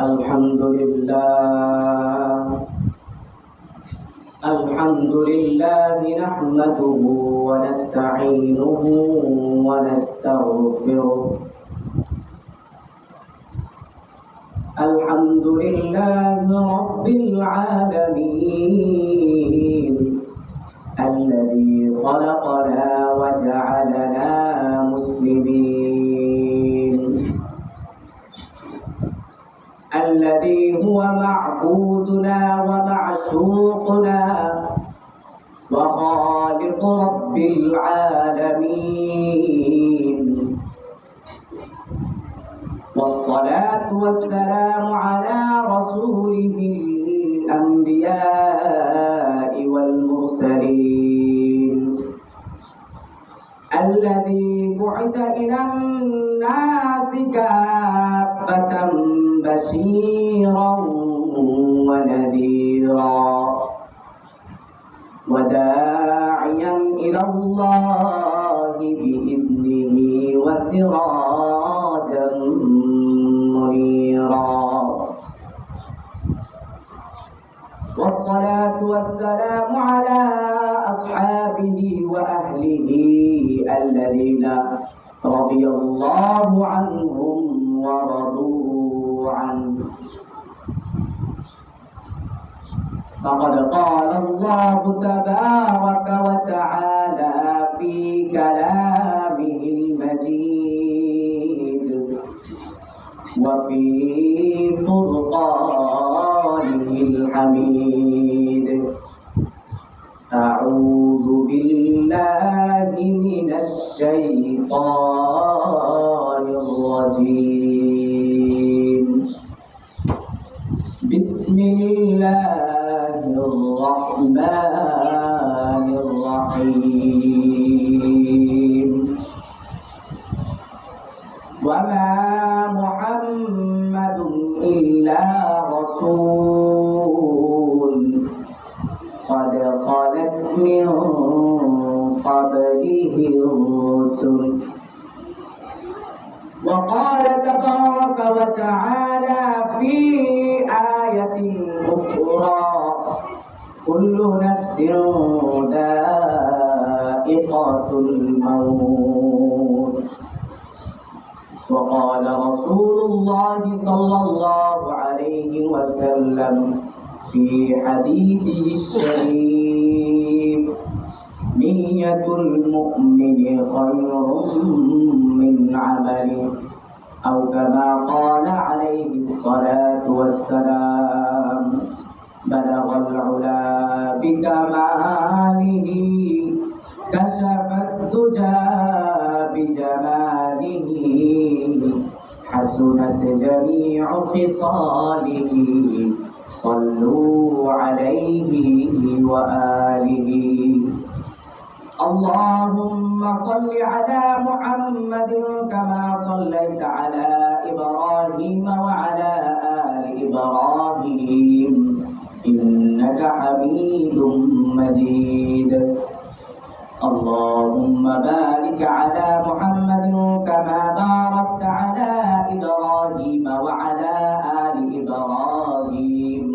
الحمد لله الحمد لله نحمده ونستعينه ونستغفره الحمد لله رب العالمين معبودنا ومعشوقنا وخالق رب العالمين. والصلاة والسلام على رسوله الأنبياء والمرسلين. الذي بعث إلى الناس كافة بشيرا ونذيرا. وداعيا إلى الله بإذنه وسراجا منيرا. والصلاة والسلام على أصحابه وأهله الذين رضي الله عنهم ورضوا. فقد قال الله تبارك وتعالى في كلامه المجيد وفي فرقانه الحميد. أعوذ بالله من الشيطان الرجيم. بسم الله الرحمن الرحيم. وما محمد إلا رسول قد خلت من قبله الرسل. وقال تبارك وتعالى نفس ذائقة الموت. وقال رسول الله صلى الله عليه وسلم في حديثه الشريف نية المؤمن خير من عمله أو كما قال عليه الصلاة والسلام بلغ العلا بكماله كشف الدجى بجماله حسنت جميع خصاله صلوا عليه وآله. اللهم صل على محمد كما صليت على إبراهيم وعلى آل إبراهيم إنك حميد مجيد اللهم بارك على محمد كما باركت على إبراهيم وعلى آل إبراهيم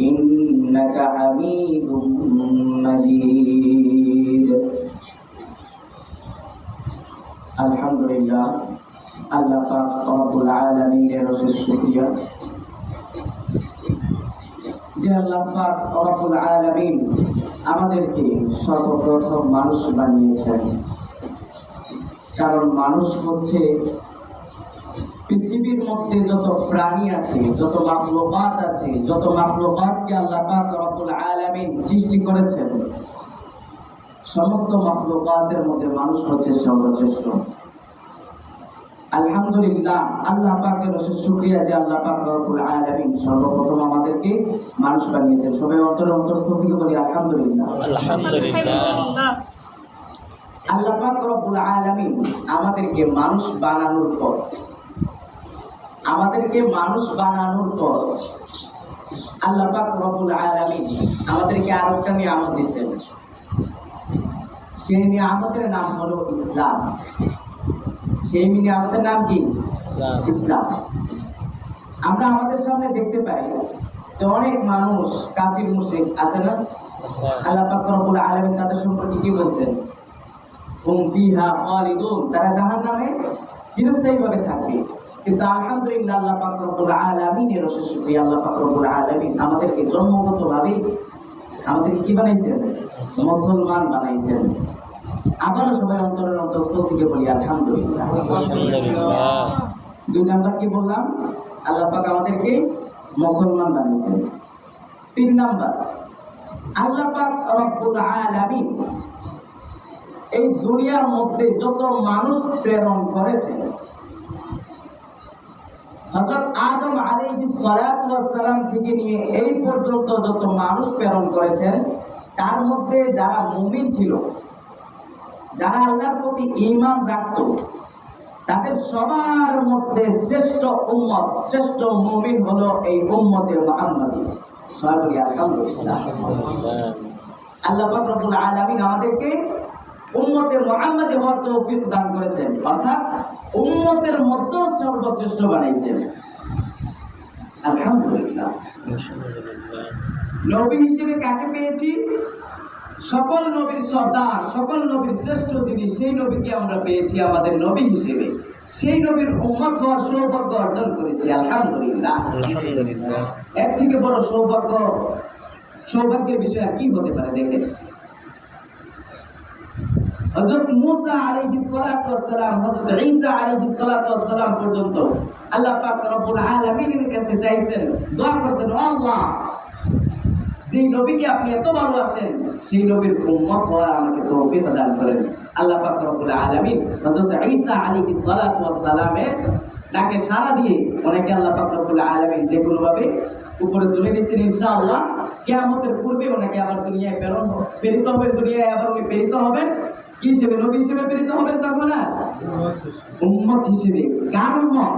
إنك حميد مجيد الحمد لله আল্লাহ পাক রব্বুল আলামিনের অশেষ শুকরিয়া যে আল্লাহ পাক রব্বুল আলামিন আমাদেরকে সর্বপ্রথম মানুষ বানিয়েছেন। কারণ মানুষ হচ্ছে পৃথিবীর মধ্যে যত প্রাণী আছে, যত মাকলুকাত আছে, যত মাকলুকাতকে আল্লাহ পাক রব্বুল আলামিন সৃষ্টি করেছেন, সমস্ত মাকলুকাতের মধ্যে মানুষ হচ্ছে সর্বশ্রেষ্ঠ। আলহামদুলিল্লাহ আল্লাহ পাকের অশেষ শুকরিয়া যে আল্লাহ পাক রব্বুল আলামিন সর্বপ্রথম আমাদেরকে মানুষ বানিয়েছেন। সবাই অন্তরে অন্তঃস্থ থেকে বলি আলহামদুলিল্লাহ। আলহামদুলিল্লাহ। আল্লাহ পাক রব্বুল আলামিন আমাদেরকে মানুষ বানানোর পর আমাদেরকে মানুষ বানানোর পর আল্লাহ পাক রব্বুল আলামিন আমাদেরকে আরেকটা নিয়ামত দিয়েছেন সেই নিয়ামতের নাম হলো ইসলাম। সেই মিলে আমাদের নাম কি? ইসলাম। আমরা আমাদের সামনে দেখতে পাই যে অনেক মানুষ কাফির মুশরিক আছে না? আল্লাহ রব্বুল তাদের সম্পর্কে কি বলছেন? তারা জাহান্নামে চিরস্থায়ীভাবে থাকবে। কিন্তু আলহামদুলিল্লাহ আল্লাহ পাক রব্বুল আলামিনের অশেষ শুকরিয়া আল্লাহ পাক রব্বুল আলামিন আমাদেরকে জন্মগতভাবেই আমাদেরকে কি বানাইছেন? মুসলমান বানাইছেন। আবারও সবাই অন্তরের অন্তঃস্থল থেকে বলি, আলহামদুলিল্লাহ। দুই নাম্বার কি বললাম? আল্লাহ পাক আমাদেরকে মুসলমান বানিয়েছেন। তিন নাম্বার, আল্লাহ রব্বুল আলামিন এই দুনিয়ার মধ্যে যত মানুষ প্রেরণ করেছেন হযরত আদম ওয়াস সালাম থেকে নিয়ে এই পর্যন্ত যত মানুষ প্রেরণ করেছেন, তার মধ্যে যারা মুমিন ছিল যারা আল্লাহর প্রতি ইমান রাখত, তাদের সবার মধ্যে শ্রেষ্ঠ উম্মত, শ্রেষ্ঠ মুমিন হলো এই উম্মতের আলহামদুলিল্লাহ। আল্লাহ আমাদেরকে দান করেছেন। অর্থাৎ সর্বশ্রেষ্ঠ আলহামদুলিল্লাহ। নবী হিসেবে কাকে পেয়েছি? সকল নবীর সর্দার সকল নবীর শ্রেষ্ঠ যিনি সেই নবীকে আমরা পেয়েছি আমাদের নবী হিসেবে। সেই নবীর উম্মত হওয়ার সৌভাগ্য অর্জন করেছি আলহামদুলিল্লাহ। এর থেকে বড় সৌভাগ্য সৌভাগ্যের বিষয় কি হতে পারে দেখেন। হযরত মুসা আলাইহিস সালাতু ওয়াস সালাম হযরত ঈসা আলাইহিস সালাতু ওয়াস সালাম পর্যন্ত আল্লাহ পাক রব্বুল আলামিনের কাছে চাইছেন দোয়া করছেন আল্লাহ যে নবীকে আপনি এত ভালোবাসেন সেই নবীর উম্মত হওয়ার আমাকে তৌফিক দান করেন। আল্লাহ পাক রব্বুল আলামিন হযরত ঈসা সালাতু ওয়াস তাকে সারা দিয়ে অনেকে আল্লাহ পাক রব্বুল আলামিন যে কোনো ভাবে উপরে তুলে নিয়েছেন ইনশাআল্লাহ। কিয়ামতের পূর্বে ওনাকে আবার দুনিয়ায় প্রেরণ প্রেরিত হবে দুনিয়ায় আবার উনি প্রেরিত হবেন। কি হিসেবে? নবী হিসেবে প্রেরিত হবেন তখন আর? উম্মত হিসেবে। কার উম্মত?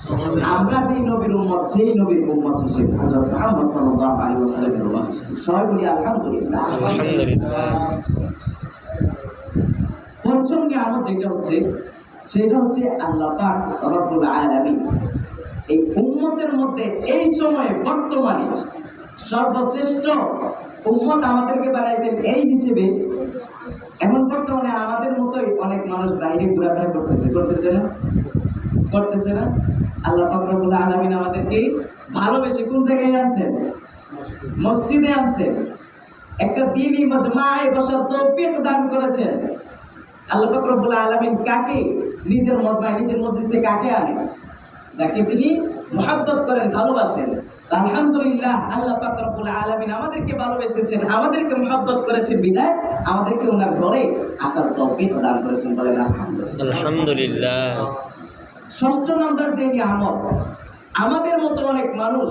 আমরা যেই নবীর উম্মত সেই নবীর উম্মত হিসেবে হযরত মুহাম্মদ সাল্লাল্লাহু আলাইহি ওয়াসাল্লামের উম্মত সবাই বলি আলহামদুলিল্লাহ। পঞ্চম নিয়ামত যেটা হচ্ছে সেটা হচ্ছে আল্লাহ পাক রব্বুল আলামিন এই উম্মতের মধ্যে এই সময়ে বর্তমানে সর্বশ্রেষ্ঠ উম্মত আমাদেরকে বানাইছেন এই হিসেবে। এখন বর্তমানে আমাদের মতোই অনেক মানুষ বাইরে ঘোরাফেরা করতেছে করতেছে না? করতেছে না? আল্লাহ পাক রব্বুল আলামিন আমাদেরকে ভালোবেসে কোন জায়গায় আনছেন? মসজিদে আনছেন। একটা দিনই মজমায় বসার তৌফিক দান করেছেন। আল্লাহ পাক রব্বুল আলামিন কাকে? নিজের মজমায়, নিজের মজলিসে কাকে আনে? যাকে তিনি মহাব্বত করেন, ভালোবাসেন। আলহামদুলিল্লাহ, আল্লাহ পাক রব্বুল আলামিন আমাদেরকে ভালোবেসেছেন, আমাদেরকে মহাব্বত করেছেন বিদায়। আমাদেরকে ওনার ঘরে আসার তৌফিক দান করেছেন বলেন আলহামদুলিল্লাহ। ষষ্ঠ নম্বর যে নিয়ামত আমাদের মতো অনেক মানুষ,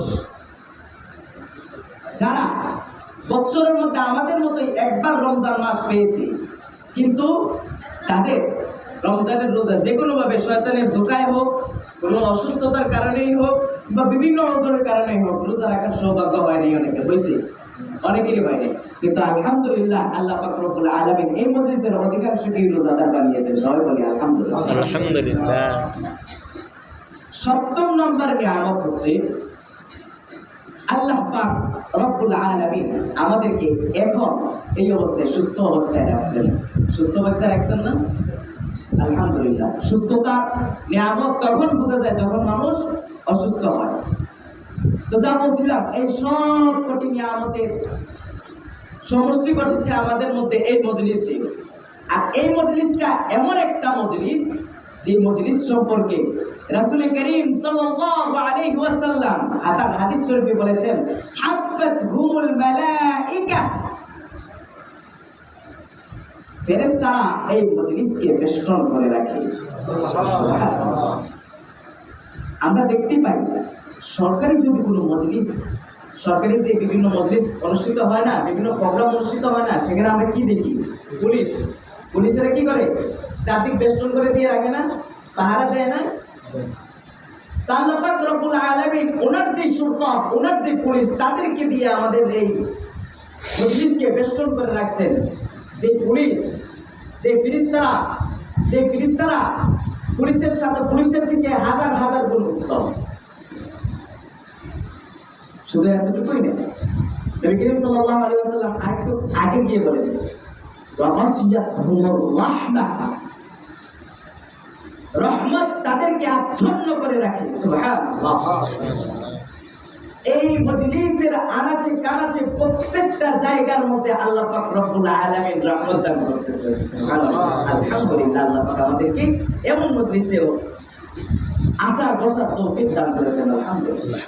যারা বৎসরের মধ্যে আমাদের মতোই একবার রমজান মাস পেয়েছি, কিন্তু তাদের রমজানের রোজা যে কোনোভাবে শয়তানের ধোকায় হোক, কোনো অসুস্থতার কারণেই হোক, বা বিভিন্ন অঞ্চলের কারণেই হোক, রোজা রাখার সৌভাগ্য হয়নি অনেকে হয়েছে অনেকেরই হয়নি। কিন্তু আলহামদুলিল্লাহ আল্লাহ পাক রব্বুল আলামিন এই মজলিসের অধিকাংশকেই রোজাদার বানিয়েছেন। সবাই বলি আলহামদুলিল্লাহ। আলহামদুলিল্লাহ। সপ্তম নম্বর নিয়ামত হচ্ছে আল্লাহ পাক রব্বুল আলামিন আমাদেরকে এখন এই অবস্থায় সুস্থ অবস্থায় রাখছেন। সুস্থ অবস্থায় রাখছেন না? আলহামদুলিল্লাহ। সুস্থতা নিয়ামত তখন বোঝা যায় যখন মানুষ অসুস্থ হয়। তো যা বলছিলাম এই সব কোটি নিয়ামতের সমষ্টি ঘটেছে আমাদের মধ্যে এই মজলিসে। আর এই মজলিসটা এমন একটা মজলিস যে মজলিস সম্পর্কে রাসূল করিম সাল্লাল্লাহু আলাইহি ওয়াসাল্লাম আতার হাদিস শরীফে বলেছেন হাফাত ঘুমুল মালাইকা। ফেরেশতারা এই মজলিসকে বেষ্টন করে রাখে। আমরা দেখতে পাই সরকারি যদি কোনো মজলিস, সরকারি যে বিভিন্ন মজলিস অনুষ্ঠিত হয় না, বিভিন্ন প্রোগ্রাম অনুষ্ঠিত হয় না, সেখানে আমরা কি দেখি? পুলিশ। পুলিশেরা কি করে? চারদিক বেষ্টন করে দিয়ে রাখে না? পাহারা দেয় না? রব্বুল আলামিন ওনার যে সুরকম ওনার যে পুলিশ, তাদেরকে দিয়ে আমাদের এই মজলিসকে বেষ্টন করে রাখছেন। যে পুলিশ, যে ফিরিস্তারা যে ফিরিস্তারা পুলিশের সাথে, পুলিশের থেকে হাজার হাজার গুণ উত্তম। শুধু এতটুকুই না। আগে গিয়ে রাহমা। রহমত তাদেরকে আচ্ছন্ন করে রাখে। এই মজলিসের আনাচে কানাচে প্রত্যেকটা জায়গার মধ্যে আল্লাহ পাক রব্বুল আলামিন রহমত দান করতেছে এমন মজলিসেও আসার বসার তৌফিক দান করেছেন। আলহামদুলিল্লাহ।